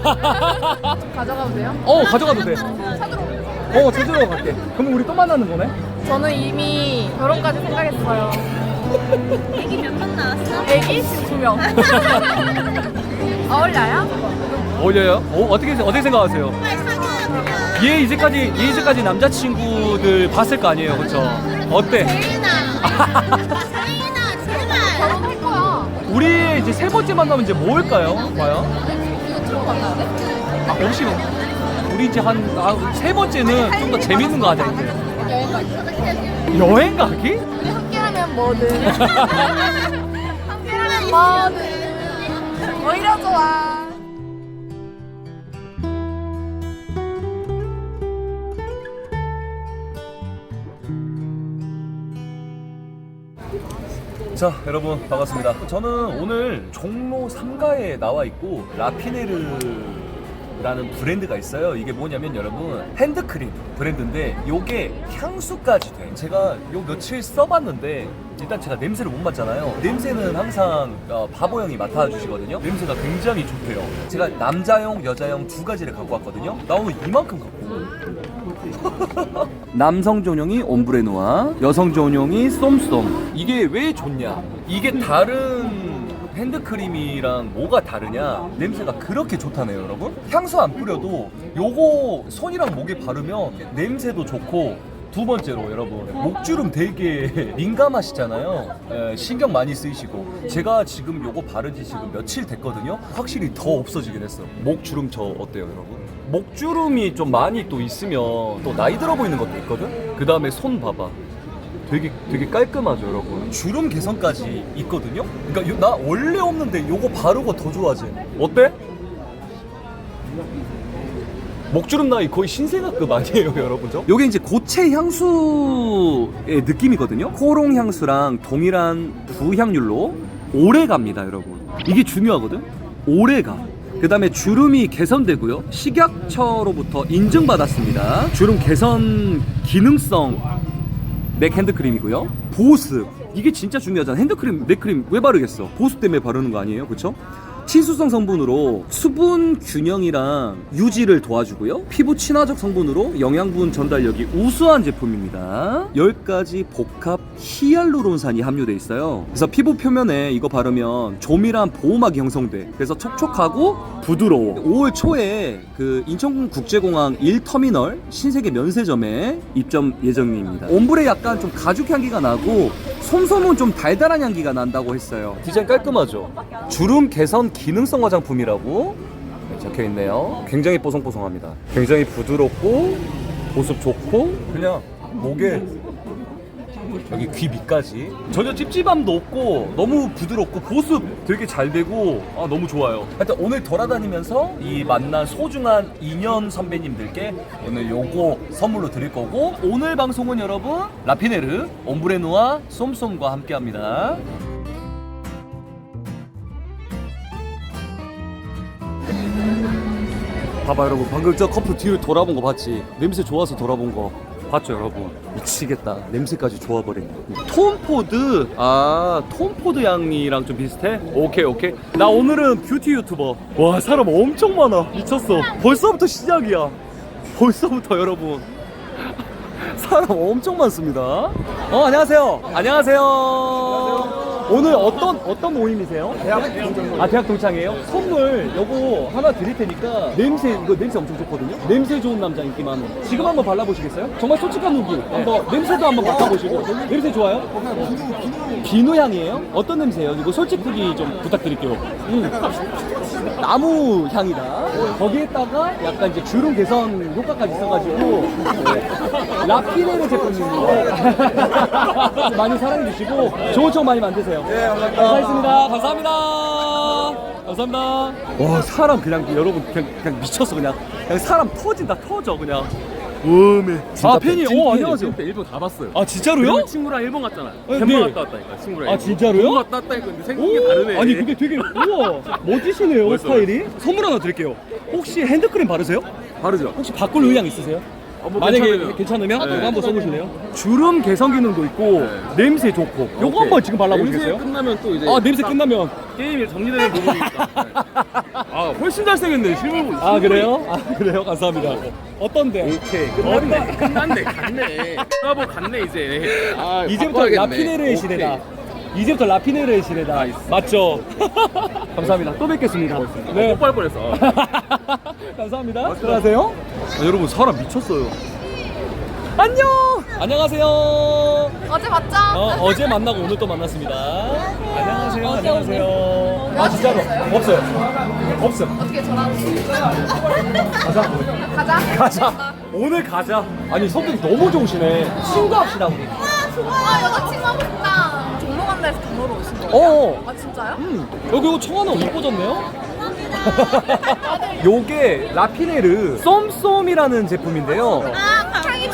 가져가도 돼요? 어 가져가도 돼. 찾으러. 어 제주도 갈게. 그럼 우리 또 만나는 거네? 저는 이미 결혼까지 생각했어요. 애기 몇명 나왔어? 애기 지금 두 명. 어울려요? 어울려요? 어, 어떻게 어떻게 생각하세요? 빨리 사귀어요 그냥 얘 이제까지 얘 이제까지 남자친구들 봤을 거 아니에요, 그렇죠? 어때? 제인아 제인아 제발 결혼할 거야. 우리 이제 세 번째 만나면 이제 뭐 할까요? 과연? 아 혹시 우리 이제 한세 번째는 좀 더 재밌는 거 하자 이제. 여행 가기. 여행 가기? 우리 함께하면 뭐든. 함께하면 뭐든. 오히려 좋아. 자 여러분 반갑습니다. 저는 오늘 종로 3가에 나와 있고 라피네르 라는 브랜드가 있어요. 이게 뭐냐면 여러분 핸드크림 브랜드인데 요게 향수까지 돼. 제가 요 며칠 써봤는데 일단 제가 냄새를 못 맡잖아요. 냄새는 항상 어, 바보 형이 맡아주시거든요. 냄새가 굉장히 좋대요. 제가 남자용 여자용 두 가지를 갖고 왔거든요. 나 오늘 이만큼 갖고 남성 전용이 옴브레노아, 여성 전용이 쏨쏨. 이게 왜 좋냐? 이게 다른 핸드크림이랑 뭐가 다르냐? 냄새가 그렇게 좋다네요, 여러분. 향수 안 뿌려도 요거 손이랑 목에 바르면 냄새도 좋고 두 번째로 여러분 목주름 되게 민감하시잖아요 에, 신경 많이 쓰이시고 제가 지금 요거 바르지 지금 며칠 됐거든요 확실히 더 없어지긴 했어 목주름 저 어때요 여러분? 목주름이 좀 많이 또 있으면 또 나이 들어 보이는 것도 있거든 그 다음에 손 봐봐 되게 되게 깔끔하죠 여러분 주름 개선까지 있거든요 그러니까 요- 나 원래 없는데 요거 바르고 더 좋아지 어때? 목주름 나이 거의 신생아급 아니에요, 여러분? 죠 요게 이제 고체 향수의 느낌이거든요. 코롱 향수랑 동일한 부향률로 오래 갑니다, 여러분. 이게 중요하거든. 오래 가. 그 다음에 주름이 개선되고요. 식약처로부터 인증받았습니다. 주름 개선 기능성 맥 핸드크림이고요. 보습. 이게 진짜 중요하잖아. 핸드크림, 맥크림 왜 바르겠어? 보습 때문에 바르는 거 아니에요? 그쵸? 친수성 성분으로 수분 균형이랑 유지를 도와주고요. 피부 친화적 성분으로 영양분 전달력이 우수한 제품입니다. 10가지 복합 히알루론산이 함유돼 있어요. 그래서 피부 표면에 이거 바르면 조밀한 보호막이 형성돼. 그래서 촉촉하고 부드러워. 5월 초에 그 인천국제공항 1터미널 신세계 면세점에 입점 예정입니다. 옴브레 약간 좀 가죽 향기가 나고 솜솜은 좀 달달한 향기가 난다고 했어요. 디자인 깔끔하죠? 주름 개선 기능성 화장품이라고 네, 적혀 있네요. 굉장히 뽀송뽀송합니다. 굉장히 부드럽고 보습 좋고 그냥 목에 여기 귀 밑까지 전혀 찝찝함도 없고 너무 부드럽고 보습 되게 잘 되고 아, 너무 좋아요 하여튼 오늘 돌아다니면서 이 만난 소중한 인연 선배님들께 오늘 요거 선물로 드릴 거고 오늘 방송은 여러분 라피네르 옴브레누아 쏨쏨과 함께 합니다 봐봐 여러분. 방금 저 커플 뒤를 돌아본 거 봤지? 냄새 좋아서 돌아본 거. 봤죠 여러분? 미치겠다. 냄새까지 좋아버리네 톰포드? 아 톰포드 향이랑 좀 비슷해? 오케이 오케이. 나 오늘은 뷰티 유튜버. 와 사람 엄청 많아. 미쳤어. 벌써부터 시작이야. 벌써부터 여러분. 사람 엄청 많습니다. 어 안녕하세요. 안녕하세요 오늘 어떤 어떤 모임이세요? 대학 동창 아 대학 동창이에요? 선물 요거 하나 드릴 테니까 냄새 이거 냄새 엄청 좋거든요. 냄새 좋은 남자 인기 많은. 지금 한번 발라보시겠어요? 정말 솔직한 후기. 한번 냄새도 한번 맡아보시고. 냄새 좋아요? 비누 향이에요? 어떤 냄새예요? 이거 솔직 후기 좀 부탁드릴게요. 음. 나무 향이다. 거기에다가 약간 이제 주름 개선 효과까지 있어가지고 네. 라피네르 제품입니다. 많이 사랑해 주시고 좋은 척 많이 만드세요. 네, 감사합니다. 감사합니다. 감사합니다. 감사합니다. 와 사람 그냥 여러분 그냥, 그냥 미쳤어 그냥 그냥 사람 터진다 터져 그냥. 음에 아 팬이 어 안녕하세요. 일본 가봤어요. 아 진짜로요? 친구랑 일본 갔잖아. 네. 갔다 왔다니까 친구랑. 아, 일본. 진짜로요? 갔다 왔다니까 근데 생각이 다르네. 아니 근데 되게 우와 멋지시네요 멋있어, 스타일이 선물 하나 드릴게요 혹시 핸드크림 바르세요? 바르죠. 혹시 바꿀 의향 있으세요? 어, 뭐 만약에 괜찮으면. 괜찮으면 네. 이거 한번 써보실래요? 주름 개선 기능도 있고 네. 냄새 좋고 요거 오케이. 한번 지금 발라보시겠어요? 냄새 끝나면 또 이제 아 냄새 딱 끝나면 게임이 정리되는 부분이니까. 네. 아 훨씬 잘생겼네 실물 아 그래요? 아 그래요? 감사합니다. 어떤데? 오케이 끝났네 끝났네 갔네 까보 갔네 이제 아 이제부터 바꿔야겠네. 라피네르의 오케이. 시대다. 이제부터 라피네르의 시대다. 나이스. 맞죠? 감사합니다. 또 뵙겠습니다. 네. 아, 뽀뽀할 뻔했어 감사합니다. 들어가세요. 아, 여러분 사람 미쳤어요. 안녕. 안녕하세요. 어제 봤죠? 어, 어제 만나고 오늘 또 만났습니다. 안녕하세요. 안녕하세요. 아 진짜로 없어요. 없음. 어떻게 전화로 가자. 가자. 가자. 오늘 가자. 아니 성격이 너무 좋으시네. 친구합시다 우리. 아 여자친구 하고 싶다. 종로 간다 해서 종로로 오신 거예요? 어. 아 진짜요? 음, 여기 이거 청하나 이뻐졌네요. 요게 라피네르 쏨쏨이라는 제품인데요. 아.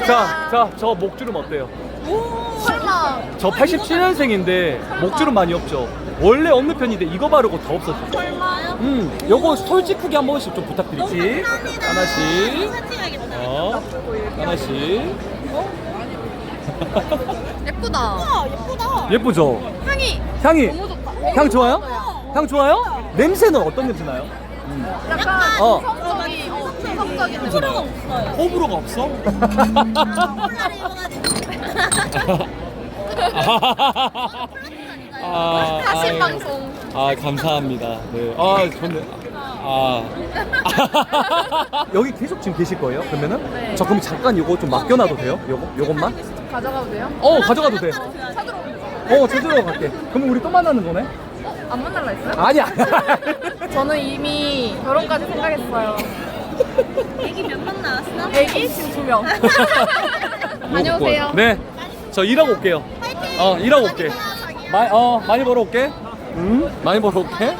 자, 자, 저 목주름 어때요? 설마. 저 87년생인데 목주름 많이 없죠? 원래 없는 편인데 이거 바르고 더 없어졌어요. 얼마요? 음, 요거 솔직하게 한 번씩 좀 부탁드리지. 감사합니다. 하나씩. 어, 하나씩. 예쁘다. 아, 예쁘다. 예쁘죠? 향이 향이. 너무 좋다. 향 좋아요? 향 좋아요? 냄새는 어떤 냄새 나요? 약간 어. 성적인, 어, 성적인. 호불호가 없어요. 호불호가 없어? 콜라를 입어가지고. 아, 아유. 방송. 아 감사합니다. 네. 아 좋네. 아 여기 계속 지금 계실 거예요? 그러면은 네. 저 그럼 잠깐 이거 좀 맡겨놔도 돼요? 요거 요것만? 가져가도 돼요? 어 가져가도 돼. 찾으러 오면 돼요. 어 제주도 갈게. 그럼 우리 또 만나는 거네? 어? 안 만날라 했어요? 아니야. 저는 이미 결혼까지 생각했어요. 애기 몇 번 나왔어? 애기 지금 두 명. 다녀오세요. 네. 저 일하고 올게요. 어 일하고 올게. 마, 어 많이 벌어 올게. 응? 많이 벌어 올게.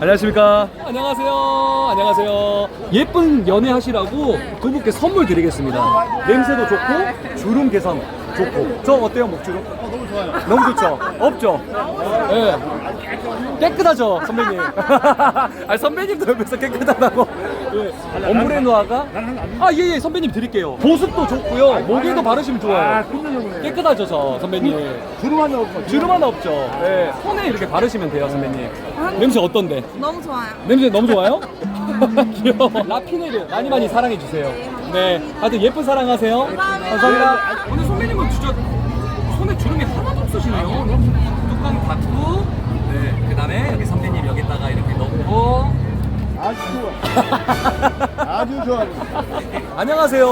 안녕하십니까. 안녕하세요. 안녕하세요. 예쁜 연애 하시라고 두 분께 선물 드리겠습니다. 냄새도 좋고 주름 개선 좋고. 저 어때요 목주름? 너무 좋아요. 너무 좋죠. 없죠. 예. 깨끗하죠 선배님. 아 선배님도 옆에서 깨끗하다고. 예. 엄브레 노아가 아예예 선배님 드릴게요. 보습도 좋고요. 목에도 바르시면 좋아요. 깨끗하죠 저 선배님. 주름 하나 없죠. 주름 하나 없죠. 예. 손에 이렇게 바르시면 돼요 선배님. 냄새 어떤데? 너무 좋아요. 냄새 너무 좋아요? 귀여워. 라피네르 많이 많이 사랑해 주세요. 네. 하여튼 예쁜 사랑하세요. 감사합니다. 오늘 선배님은 진짜 손에 주름이 하나도 없으시네요. 뚜껑 닫고, 네. 그 다음에 여기 선배님 여기다가 이렇게 넣고. 아주 좋아. 아주 좋아. 안녕하세요.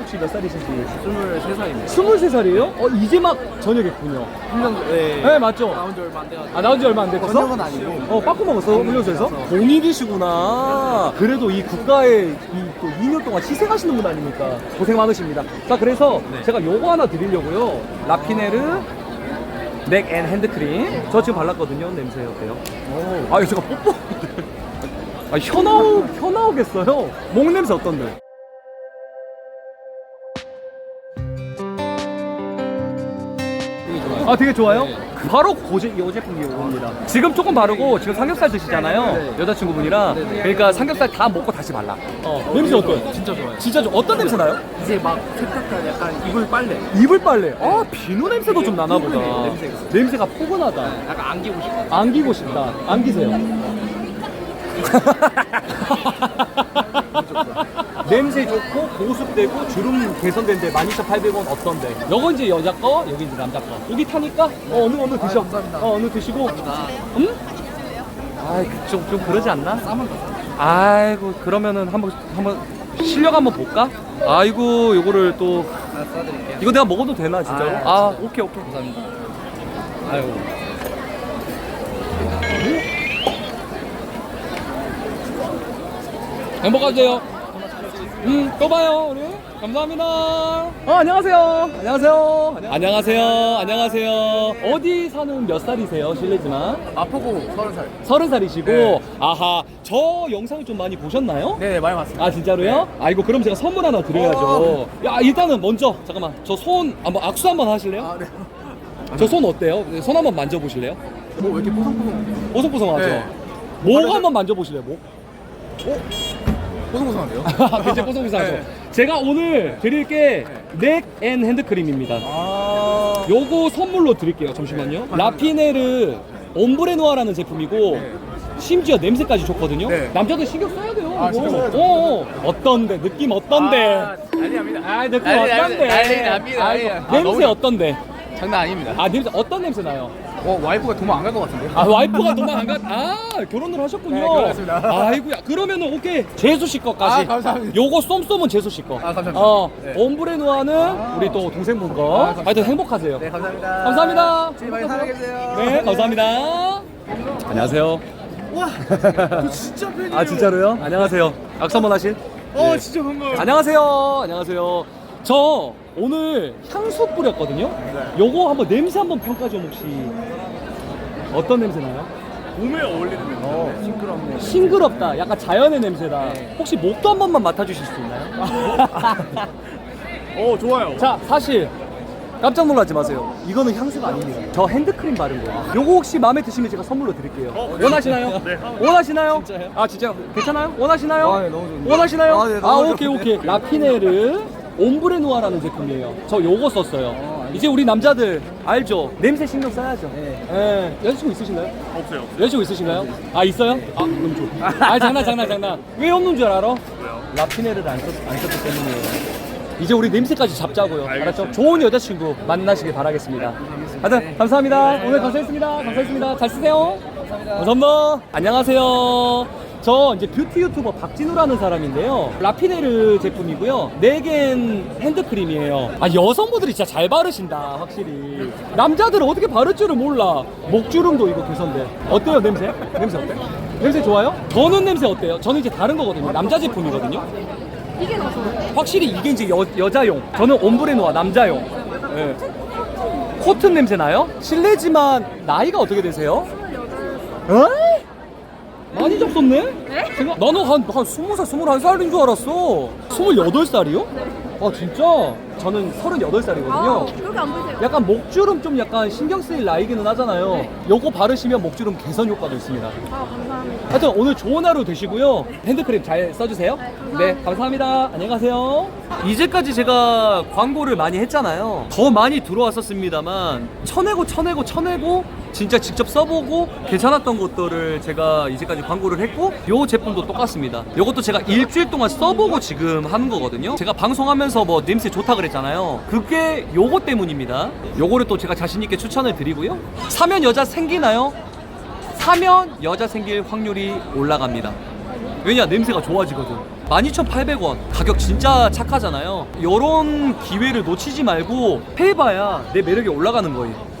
혹시 몇 살이신지? 23살입니다 23살이에요? 어, 이제 막 전역했군요. 1년 네. 네, 맞죠? 나온 지 얼마 안 돼가지고 아, 나온 지 얼마 안 됐어? 전역은 아니고. 어, 빠꾸 먹었어? 훈련소에서? 공익이시구나. 그래도 이 국가에 이 또 2년 동안 희생하시는 분 아닙니까? 고생 많으십니다. 자, 그래서 제가 요거 하나 드리려고요. 라피네르 넥앤 핸드크림. 저 지금 발랐거든요. 냄새 어때요? 아, 이거 제가 뽀뽀. 아, 혀 나오, 혀 나오겠어요? 목 냄새 어떤데? 아 되게 좋아요? 바로 고제 이 제품이 옵니다. 지금 조금 바르고 지금 삼겹살 드시잖아요. 여자친구분이랑 그러니까 삼겹살 다 먹고 다시 발라. 어, 냄새 어때요? 진짜 좋아요 진짜 좀 어떤 냄새 나요? 이제 막 세탁한 약간 이불 빨래 이불 빨래. 아 비누 냄새도 좀 나나 보다. 포근해, 냄새가. 냄새가 포근하다. 약간 안기고 싶어 안기고 싶다. 안기세요. 냄새 좋고 보습되고 주름 개선된데 12,800원 어떤데? 요건 이제 여자 거, 여기 이제 남자 거. 여기 타니까 어, 어느 어느 드셔. 어, 어느 드시고. 응? 아이, 그, 좀, 좀 그러지 않나? 아이고, 그러면은 한번 한번 실력 한번 볼까? 아이고, 요거를 또 써드릴게요 이거 내가 먹어도 되나 진짜로? 아, 아, 오케이 오케이. 감사합니다 아유 행복하세요. 음, 또 봐요, 우리. 감사합니다. 어, 안녕하세요. 안녕하세요. 안녕하세요. 안녕하세요. 어디 사는 몇 살이세요, 실례지만? 마포구 30살 서른 살이시고, 네. 아하, 저 영상을 좀 많이 보셨나요? 네네 많이 봤습니다 아 진짜로요? 아이고 그럼 제가 선물 하나 드려야죠. 야 일단은 먼저 잠깐만 저 손 한번 악수 한번 하실래요? 아 네 저 손 어때요? 손 한번 만져보실래요? 뭐 왜 이렇게 뽀송뽀송 보송보송하죠? 네. 목 한번 만져보실래요? 목? 뽀송뽀송한데요? 굉장히 보송보송하죠? 네. 제가 오늘 드릴 게 넥앤 핸드크림입니다. 아 요거 선물로 드릴게요. 잠시만요. 라피네르 옴브레누아라는 제품이고 심지어 냄새까지 좋거든요. 네. 남자들 신경 써야 돼요. 아, 이거. 신경 써야죠. 어, 어. 어떤데? 느낌 어떤데? 아, 난리 납니다. 아, 느낌 난리 어떤데? 납니다. 난리 납니다. 아이고, 난리. 아, 냄새 너무- 어떤데? 장난 아닙니다. 아 냄새 어떤 냄새 나요? 어, 와이프가 도망 안 갈 것 같은데. 아 와이프가 도망 안 가? 아 결혼을 하셨군요. 네, 결혼했습니다. 아이고야 그러면은 오케이 재수 씨 거까지. 아, 감사합니다. 요거 쏨쏨은 재수 씨 거. 아, 감사합니다. 어 네. 옴브레누아는 우리 또 동생분 거. 아. 하여튼 행복하세요. 네, 감사합니다. 감사합니다. 주님 많이 사랑해 주세요. 네 감사합니다. 안녕하세요. 와, 저 진짜 팬이에요. 아 진짜로요? 안녕하세요. 악수 한번 하실? 어, 진짜 반가워요. 안녕하세요. 안녕하세요. 저 오늘 향수 뿌렸거든요. 요거 한번 냄새 한번 평가 좀 혹시 어떤 냄새 나요? 봄에 어울리는 냄새. 시끄럽네. 싱그럽다. 약간 자연의 냄새다. 혹시 목도 한 번만 맡아주실 수 있나요? 어, 좋아요. 자, 사실 깜짝 놀라지 마세요. 이거는 향수가 아닙니다. 저 핸드크림 바른 거예요. 요거 혹시 마음에 드시면 제가 선물로 드릴게요. 원하시나요? 네. 원하시나요? 진짜요? 아, 진짜 괜찮아요? 원하시나요? 아, 네, 너무 좋은데. 원하시나요? 아, 네, 너무 오케이, 좋은데. 오케이. 라피네르 옴브레누아라는 제품이에요. 저 요거 썼어요. 이제 우리 남자들 알죠? 냄새 신경 써야죠. 네. 여자친구 있으신가요? 없어요. 여자친구 있으신가요? 아 있어요? 아 그럼 좋. 아 장난 장난 장난. 왜 없는 줄 알아? 왜요? 라피네를 안, 썼, 안 썼기 때문이에요. 이제 우리 냄새까지 잡자고요. 알았죠? 좋은 여자친구 만나시길 바라겠습니다. 하여튼 감사합니다. 오늘 감사했습니다. 감사했습니다. 잘 쓰세요. 감사합니다. 안녕하세요. 저 이제 뷰티 유튜버 박진우라는 사람인데요. 라피네르 제품이고요. 네겐 핸드크림이에요. 아 여성분들이 진짜 잘 바르신다 확실히. 남자들은 어떻게 바를 줄을 몰라. 목주름도 이거 개선돼. 어때요 냄새? 냄새 어때? 냄새 좋아요? 저는 냄새 어때요? 저는 이제 다른 거거든요. 남자 제품이거든요. 이게 더 좋아요. 확실히 이게 이제 여, 여자용. 저는 옴브레노아 남자용. 예. 코튼 냄새 나요? 실례지만 나이가 어떻게 되세요? 어? 많이 적었네? 네? 제가 나는 한, 한 20살, 21살인 줄 알았어. 28살이요? 아, 진짜? 저는 38살이거든요. 아, 그렇게 안 보이세요? 약간 목주름 좀 약간 신경 쓰일 나이기는 하잖아요. 요거 바르시면 목주름 개선 효과도 있습니다. 아, 감사합니다. 하여튼 오늘 좋은 하루 되시고요. 핸드크림 잘 써주세요. 네, 감사합니다. 안녕히 가세요. 이제까지 제가 광고를 많이 했잖아요. 더 많이 들어왔었습니다만 쳐내고 쳐내고 쳐내고 진짜 직접 써보고 괜찮았던 것들을 제가 이제까지 광고를 했고 요 제품도 똑같습니다. 요것도 제가 일주일 동안 써보고 지금 하는 거거든요. 제가 방송하면서 뭐 냄새 좋다 그 랬잖아요. 그게 요거 때문입니다. 요거를 또 제가 자신 있게 추천을 드리고요. 사면 여자 생기나요? 사면 여자 생길 확률이 올라갑니다. 왜냐 냄새가 좋아지거든. 12,800원 가격 진짜 착하잖아요. 이런 기회를 놓치지 말고 해봐야 내 매력이 올라가는 거예요.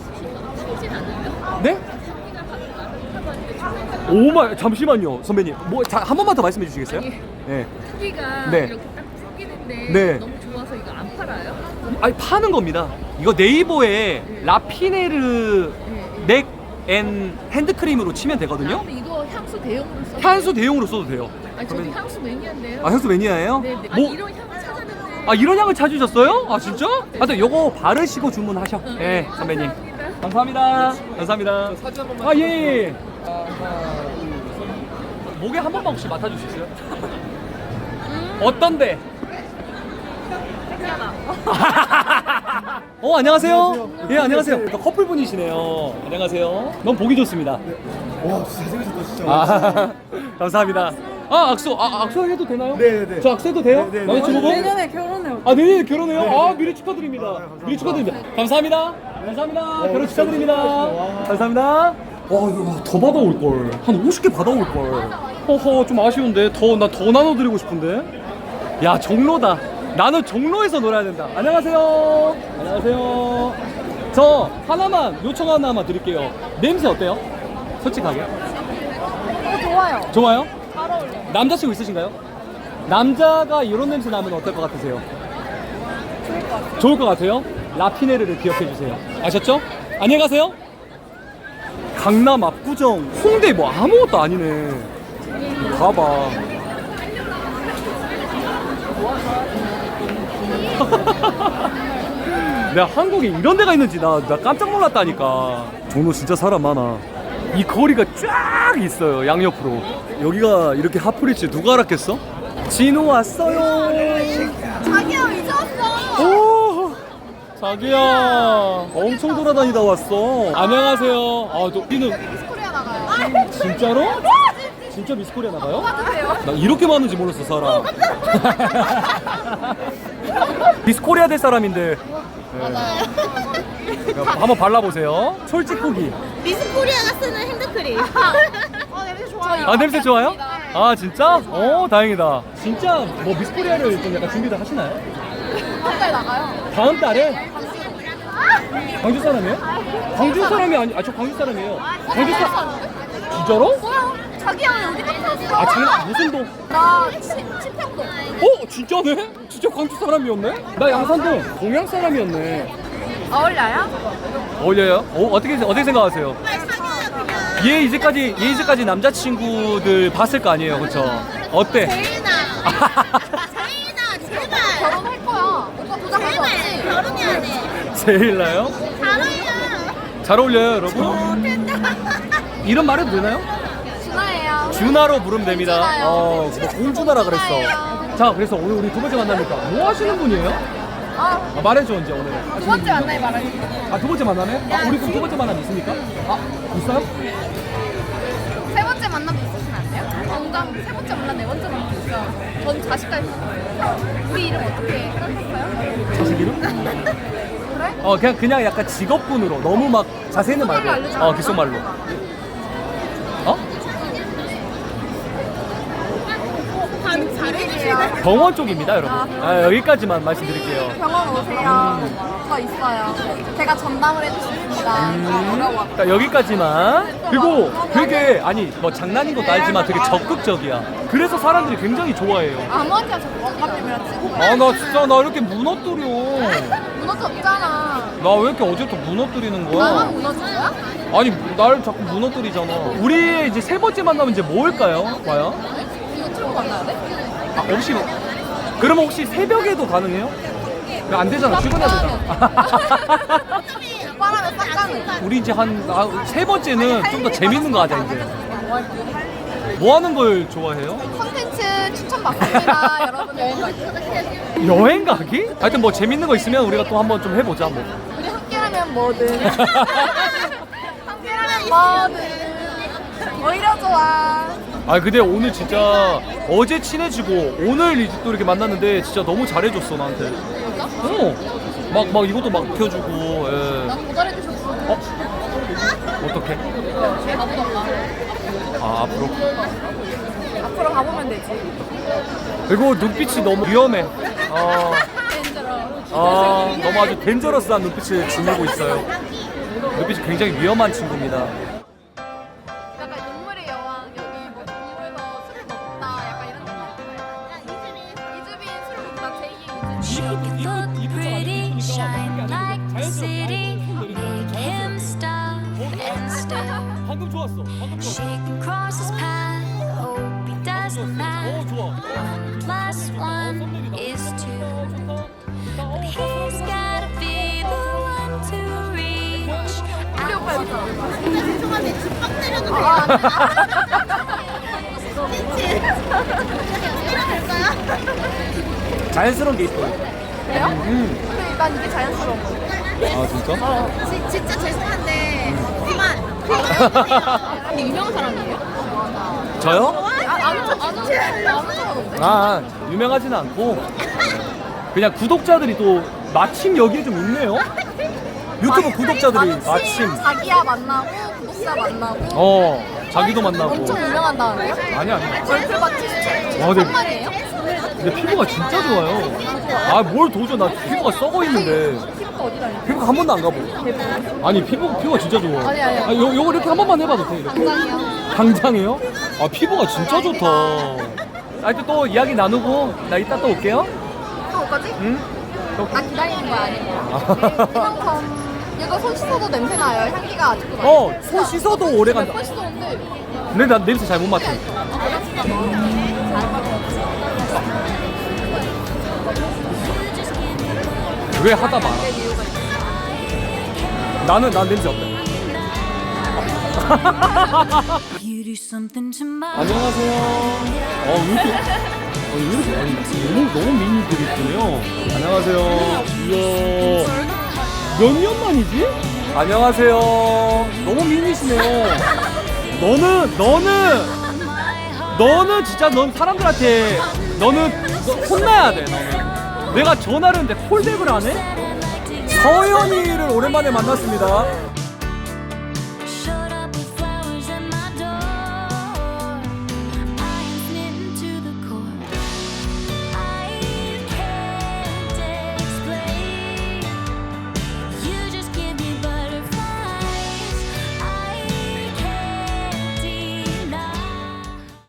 네? 오마 잠시만요 선배님 뭐한 번만 더 말씀해 주시겠어요? 아니. 네. 크기가 네. 이렇게 딱 풀기는데 네. 팔아요? 아니 파는 겁니다. 이거 네이버에 라피네르 넥 앤 핸드크림으로 치면 되거든요. 근데 이거 향수 대용으로 써. 향수 대용으로 써도 돼요. 아니 저도 그러면- 향수 매니아인데요. 아 향수 매니아예요? 네네. 뭐 아니 이런 향을 찾았는데. 아 이런 향을 찾으셨어요? 아 진짜? 하여튼 요거 바르시고 주문하셔. 네 선배님. 감사합니다. 감사합니다. 아 예. 예. 목에 한 번만 혹시 맡아줄 수 있어요? 어떤데? 어 안녕하세요. 예 안녕하세요. 저 커플 분이시네요. 안녕하세요. 너무 보기 좋습니다. 와, 진짜 잘생기셨다, 진짜. 아 감사합니다. 아 악수 아 악수 해도 되나요? 네네네. 저 악수 해도 돼요? 네, 네, 남자친구분? 내년에 결혼해요. 아 내년에 결혼해요? 아 미리 축하드립니다. 미리 축하드립니다. 감사합니다. 감사합니다. 결혼 축하드립니다. 감사합니다. 와 이거 더 받아올 걸. 한 50개 받아올 걸. 허허 좀 아쉬운데 더 나 더 나눠드리고 싶은데. 야 종로다. 나는 종로에서 놀아야 된다. 안녕하세요. 안녕하세요. 저 하나만 요청 하나만 드릴게요. 냄새 어때요? 솔직하게. 어, 좋아요. 좋아요? 잘 어울려. 남자친구 있으신가요? 남자가 이런 냄새 나면 어떨 것 같으세요? 좋을 것 같아요. 라피네르를 기억해 주세요. 아셨죠? 안녕히 가세요. 강남 압구정 홍대 뭐 아무것도 아니네. 봐봐. 내가 한국에 이런 데가 있는지 나, 나 깜짝 놀랐다니까. 종로 진짜 사람 많아. 이 거리가 쫙 있어요, 양옆으로. 여기가 이렇게 핫플일지 누가 알았겠어? 진호 왔어요. 자기야 이제 왔어. 오, 자기야. 엄청 돌아다니다 왔어. 안녕하세요. 아, 너, 우리는 진짜로? 진짜 미스 코리아 나가요? 나 이렇게 많은지 몰랐어 사람. 미스코리아 될 사람인데. 맞아요. 한번 발라보세요. 솔직 후기. 미스 코리아가 쓰는 핸드크림. 어, 냄새 좋아요. 아 냄새 좋아요? 아 진짜? 어 다행이다. 진짜 뭐 미스코리아를 좀 약간 준비를 하시나요? 한달 나가요. 다음 달에? 광주 사람이에요? 광주 사람이 아니, 아저 광주 사람이에요. 광주 사 진짜로? 자기야 여기 딱아 장난 무슨 동? 나 치, 치평도. 어 진짜네? 진짜 광주 사람이었네? 나 양산동 동양 사람이었네. 어울려요? 어울려요? 어, 어떻게 어떻게 생각하세요? 얘 이제까지 얘 이제까지 남자친구들 봤을 거 아니에요, 그렇죠? 어때? 제인아. 제인아, 제발. 결혼할 거야. 오빠 도장 할 거 제발. 없지? 결혼해야 돼. 제일 나요? 잘 어울려. 잘 어울려요, 여러분. 이름 말해도 되나요? 준하로 부르면 됩니다. 공주나요. 어, 뭐 공주나라 그랬어. 공주나예요. 자, 그래서 오늘 우리 두 번째 만나니까 뭐 하시는 분이에요? 아, 아, 말해줘 이제 오늘. 두 번째 만나요 말하기. 아, 두 번째 만남에? 아, 우리 그럼 두 번째 만남 있습니까? 아, 있어요? 세 번째 만남도 있으시면 안 돼요? 정답 세 번째 만남, 네 번째 만남도 있어요. 전 자식까지 있어요. 우리 이름 어떻게 생각했어요? 자식 이름? 그래? 어, 그냥 그냥 약간 직업군으로 너무 막 자세히는 귓속말로 말고. 알려줘. 어, 귓속말로. 어? 병원 쪽입니다, 여러분. 아, 여기까지만 말씀드릴게요. 병원 오세요. 저 있어요. 제가 전담을 해주십니다. 어려워. 그러니까 여기까지만. 그리고 되게 아니 뭐 장난인 것도 알지만 되게 적극적이야. 그래서 사람들이 굉장히 좋아해요. 아무한테나 저 원감님이랑 찍고 아 나 진짜 나 이렇게 무너뜨려. 무너져 없잖아. 나 왜 이렇게 어제부터 무너뜨리는 나만 거야? 거야? 아니 날 자꾸 무너뜨리잖아. 우리 이제 세 번째 만나면 이제 뭐일까요? 과연? 이거 찍고 만나야 돼? 아, 혹시 그러면 혹시 새벽에도 가능해요? 그안 되잖아. 출근해야 되잖아. 오빠라면 싹 가는. 우리 이제 한 세 번째는 좀 더 재밌는 거 하자 이제. 뭐 하는 걸 좋아해요? 컨텐츠 추천 받습니다. 여러분 여행 가기. 여행 가기? 하여튼 뭐 재밌는 거 있으면 우리가 또 한번 좀 해보자 뭐. 우리 함께라면 뭐든. 함께라면 뭐든. 오히려 좋아. 아 근데 오늘 진짜 어제 친해지고 오늘 이제 또 이렇게 만났는데 진짜 너무 잘해줬어 나한테. 어. 막, 막 이것도 막 펴주고, 예. 난 모자래주셨어. 어? 어떻게? 가보던가. 아, 앞으로. 앞으로 가보면 되지. 그리고 눈빛이 너무 위험해. 어, 힘들어. 아, 너무 아주 덴저러스한 눈빛을 지니고 있어요. 눈빛이 굉장히 위험한 친구입니다. 좋았어. 방금 She can cross his path, hope he doesn't 오, mind. 좋아. One plus one is two, but he's gotta be the one to reach. 우리 오빠 여기 있잖아. 진짜 죄송한데 집밥 때려도 돼요? 그치? 때려도 될까요? 자연스러운 게 있어요. 그래요? 음. 근데 난 이게 자연스러운 거. 아, 진짜? 지, 진짜 죄송한데 그만해주세요. 근데 유명한 사람이에요? 저요? 아, 아는 척, 아는 척, 아는 척 하던데. 아, 유명하지는 않고 그냥 구독자들이 또 마침 여기에 좀 있네요. 유튜브 구독자들이 마침 자기야 만나고 구독자 만나고 어 자기도 만나고 엄청 유명한다는데요? 아니 아니 얼굴 같이 와, 네. 천만이에요? 근데 피부가 진짜 좋아요. 아 뭘 도저 나 피부가 썩어 있는데 피부가 어디 다녀? 피부가 한 번도 안 가보. 아니 피부 피부가 진짜 좋아. 아니, 아니. 아, 요 요거 이렇게 한 번만 해봐도 돼. 이렇게. 당장이요. 당장이에요? 아 피부가 진짜 좋다. 하여튼 또 이야기 나누고 나 이따 또 올게요. 또 올거지? 응? 또 나 기다리는 거야 아니고 이만큼 얘가 손 씻어도 냄새 나요 향기가 아직도 나요 어, 손 씻어도 오래 간다. 몇번 씻었는데 근데 난 냄새 잘 못 맡아. 왜 하다 말아? 나는 난 냄새 없다. You do something to my 안녕하세요. 어, 왜 이렇게, 어, 왜 이렇게, 아니, 너무, 너무 미인들이 있군요. 안녕하세요. 이야. 몇 년 만이지? 안녕하세요. 너무 미인이시네요. 너는 너는 너는 진짜 넌 사람들한테 너는 너 혼나야 돼 너는 내가 전화를 했는데 콜백을 안 해? 서현이를 오랜만에 만났습니다